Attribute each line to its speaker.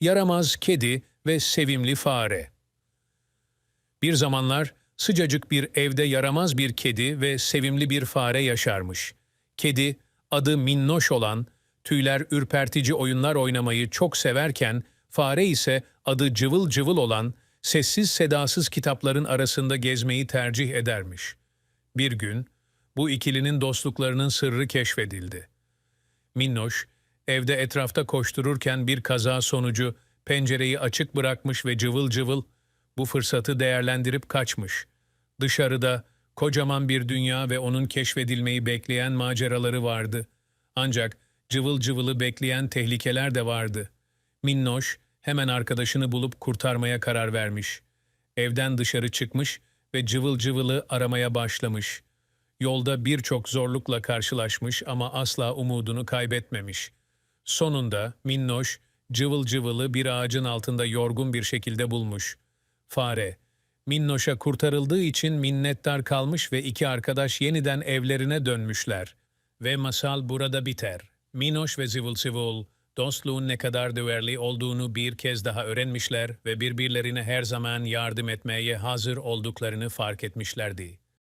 Speaker 1: yaramaz kedi ve sevimli fare. Bir zamanlar sıcacık bir evde yaramaz bir kedi ve sevimli bir fare yaşarmış. Kedi, adı Minnoş olan, tüyler ürpertici oyunlar oynamayı çok severken, fare ise adı Cıvıl Cıvıl olan, sessiz sedasız kitapların arasında gezmeyi tercih edermiş. Bir gün, bu ikilinin dostluklarının sırrı keşfedildi. Minnoş, evde etrafta koştururken bir kaza sonucu pencereyi açık bırakmış ve cıvıl cıvıl bu fırsatı değerlendirip kaçmış. Dışarıda kocaman bir dünya ve onun keşfedilmeyi bekleyen maceraları vardı. Ancak cıvıl cıvılı bekleyen tehlikeler de vardı. Minnoş hemen arkadaşını bulup kurtarmaya karar vermiş. Evden dışarı çıkmış ve cıvıl cıvılı aramaya başlamış. Yolda birçok zorlukla karşılaşmış ama asla umudunu kaybetmemiş. Sonunda Minnoş, cıvıl cıvılı bir ağacın altında yorgun bir şekilde bulmuş. Fare, Minnoş'a kurtarıldığı için minnettar kalmış ve iki arkadaş yeniden evlerine dönmüşler. Ve masal burada biter. Minnoş ve Zıvıl Zıvıl, dostluğun ne kadar değerli olduğunu bir kez daha öğrenmişler ve birbirlerine her zaman yardım etmeye hazır olduklarını fark etmişlerdi.